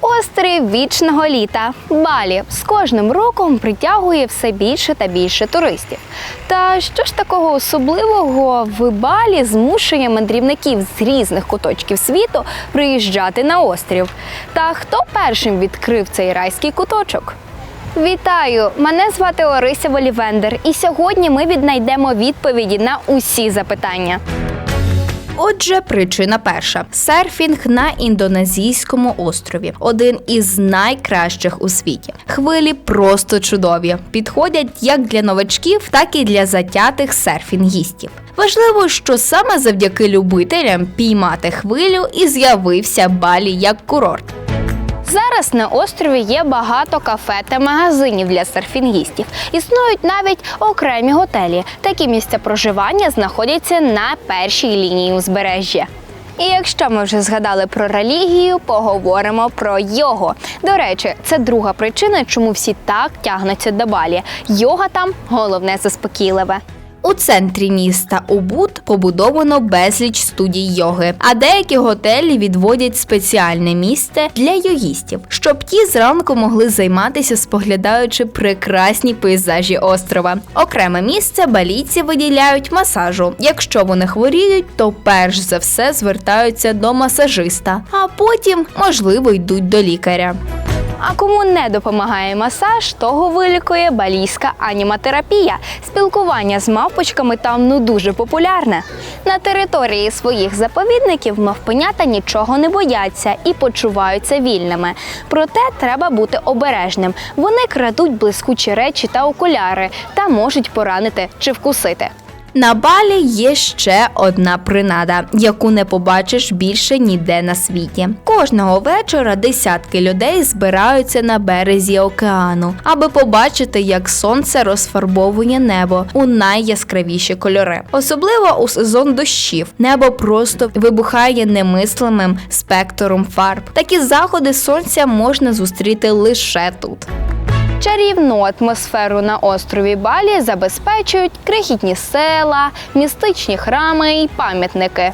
Острів вічного літа Балі з кожним роком притягує все більше та більше туристів. Та що ж такого особливого в Балі змушує мандрівників з різних куточків світу приїжджати на острів? Та хто першим відкрив цей райський куточок? Вітаю! Мене звати Орися Волівендер, і сьогодні ми віднайдемо відповіді на усі запитання. Отже, причина перша: серфінг на індонезійському острові один із найкращих у світі. Хвилі просто чудові, підходять як для новачків, так і для затятих серфінгістів. Важливо, що саме завдяки любителям піймати хвилю і з'явився Балі як курорт. Зараз на острові є багато кафе та магазинів для серфінгістів. Існують навіть окремі готелі. Такі місця проживання знаходяться на першій лінії узбережжя. І якщо ми вже згадали про релігію, поговоримо про його. До речі, це друга причина, чому всі так тягнуться до Балі. Йога там головне заспокійливе. У центрі міста Убуд побудовано безліч студій йоги, а деякі готелі відводять спеціальне місце для йогістів, щоб ті зранку могли займатися, споглядаючи прекрасні пейзажі острова. Окреме місце балійці виділяють масажу. Якщо вони хворіють, то перш за все звертаються до масажиста, а потім, можливо, йдуть до лікаря. А кому не допомагає масаж, того вилікує балійська аніматерапія. Спілкування з мавпочками там ну дуже популярне. На території своїх заповідників мавпенята нічого не бояться і почуваються вільними. Проте треба бути обережним. Вони крадуть блискучі речі та окуляри та можуть поранити чи вкусити. На Балі є ще одна принада, яку не побачиш більше ніде на світі. Кожного вечора десятки людей збираються на березі океану, аби побачити, як сонце розфарбовує небо у найяскравіші кольори. Особливо у сезон дощів небо просто вибухає немислимим спектром фарб. Такі заходи сонця можна зустріти лише тут. Чарівну атмосферу на острові Балі забезпечують крихітні села, містичні храми і пам'ятники.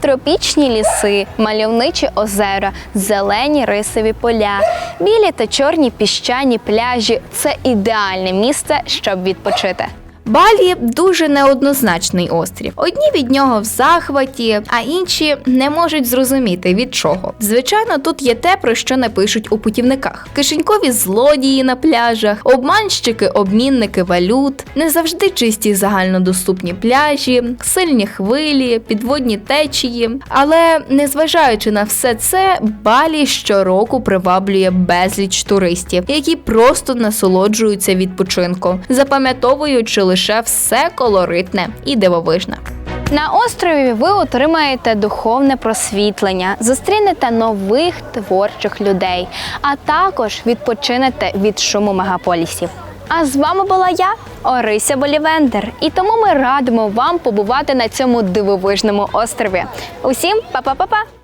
Тропічні ліси, мальовничі озера, зелені рисові поля, білі та чорні піщані пляжі це ідеальне місце, щоб відпочити. Балі дуже неоднозначний острів. Одні від нього в захваті, а інші не можуть зрозуміти від чого. Звичайно, тут є те, про що не пишуть у путівниках: кишенькові злодії на пляжах, обманщики, обмінники валют, не завжди чисті загальнодоступні пляжі, сильні хвилі, підводні течії. Але незважаючи на все це, Балі щороку приваблює безліч туристів, які просто насолоджуються відпочинком, запам'ятовуючи лише все колоритне і дивовижне. На острові ви отримаєте духовне просвітлення, зустрінете нових творчих людей, а також відпочинете від шуму мегаполісів. А з вами була я, Орися Болівендер, і тому ми радимо вам побувати на цьому дивовижному острові. Усім па-па-па-па!